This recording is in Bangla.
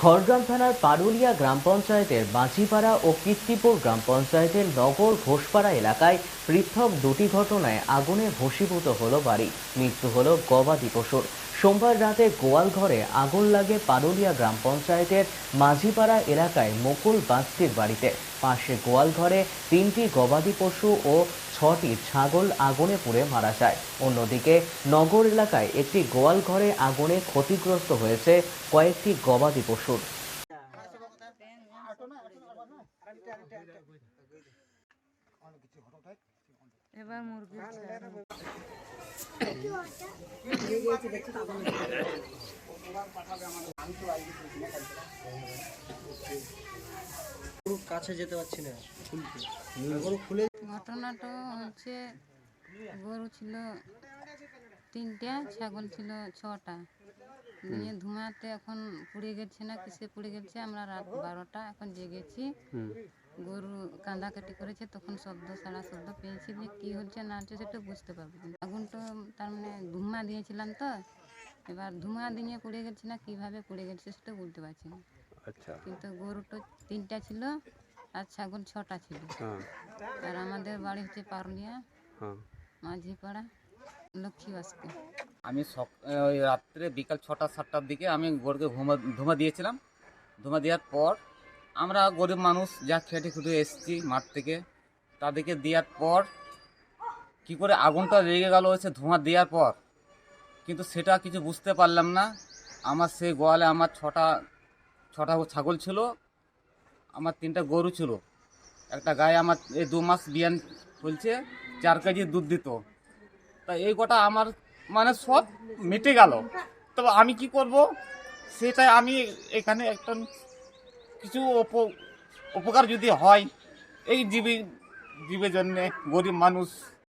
খড়গ্রাম থানার পারুলিয়া গ্রাম পঞ্চায়েতের বাঁচিপাড়া ও কীর্তিপুর গ্রাম পঞ্চায়েতের নগর ঘোষপাড়া এলাকায় পৃথক দুটি ঘটনায় আগুনে ভস্মীভূত হলো বাড়ি। মৃত্যু হলো গবাদি পশুর। সোমবার রাতে গোয়াল ঘরে আগুন লাগে পারুলিয়া গ্রাম পঞ্চায়েতের মাঝিপাড়া এলাকায় মুকুল বাস্তির বাড়িতে। পাশে গোয়াল ঘরে তিনটি গবাদি পশু ও ছটি ছাগল আগুনে পুড়ে মারা যায়। অন্যদিকে নগর এলাকায় একটি গোয়াল ঘরে আগুনে ক্ষতিগ্রস্ত হয়েছে কয়েকটি গবাদি পশুর। এবার মুরগি কাছে যেতে পারছি না। খুলতে খুলে ঘটনাটা হচ্ছে গরু ছিল তিনটা ছাগল ছিল ছটা। নিয়ে ধুমাতে এখন পুড়ে গেছে না কিসে পুড়ে গেছে আমরা রাত বারোটা এখন জেগেছি। গরু কান্দাকাটি করেছে তখন শব্দ সারা শব্দ পেয়েছি যে কী হচ্ছে না হচ্ছে সেটা বুঝতে পারব আগুনটা তার মানে ধুমা দিয়েছিলাম তো এবার ধুমা দিয়ে পুড়ে গেছে না কীভাবে পুড়ে গেছে সেটা বলতে পারছি না। আচ্ছা। কিন্তু গরুটা তিনটা ছিল আর ছাগল ছটা ছিল। হ্যাঁ। আর আমাদের বাড়ি হচ্ছে পারুলিয়া হ্যাঁ। মাঝিপাড়া লক্ষ্মীবাসকে আমি সক ওই রাত্রে বিকাল ছটা সাতটার দিকে আমি গরুকে ঘুমা ধুমা দিয়েছিলাম। ধুমা দেওয়ার পর আমরা গরিব মানুষ যা খেটে খুঁটে এসেছি মাঠ থেকে তাদেরকে দেওয়ার পর কি করে আগুনটা লেগে গেল হচ্ছে ধোঁয়া দেওয়ার পর। কিন্তু সেটা কিছু বুঝতে পারলাম না। আমার সেই গোয়ালে আমার ছটা ছটা ছাগল ছিল। আমার তিনটা গরু ছিল। একটা গায়ে আমার এই দু মাস বিয়ান চলছে চার কেজি দুধ দিত। তা এই গোটা আমার মানে সব মিটে গেল। তবে আমি কি করব? সেটাই আমি এখানে একটা কিছু উপ- উপকার যদি হয়, এই জীবী, জীবের জন্যে গরিব মানুষ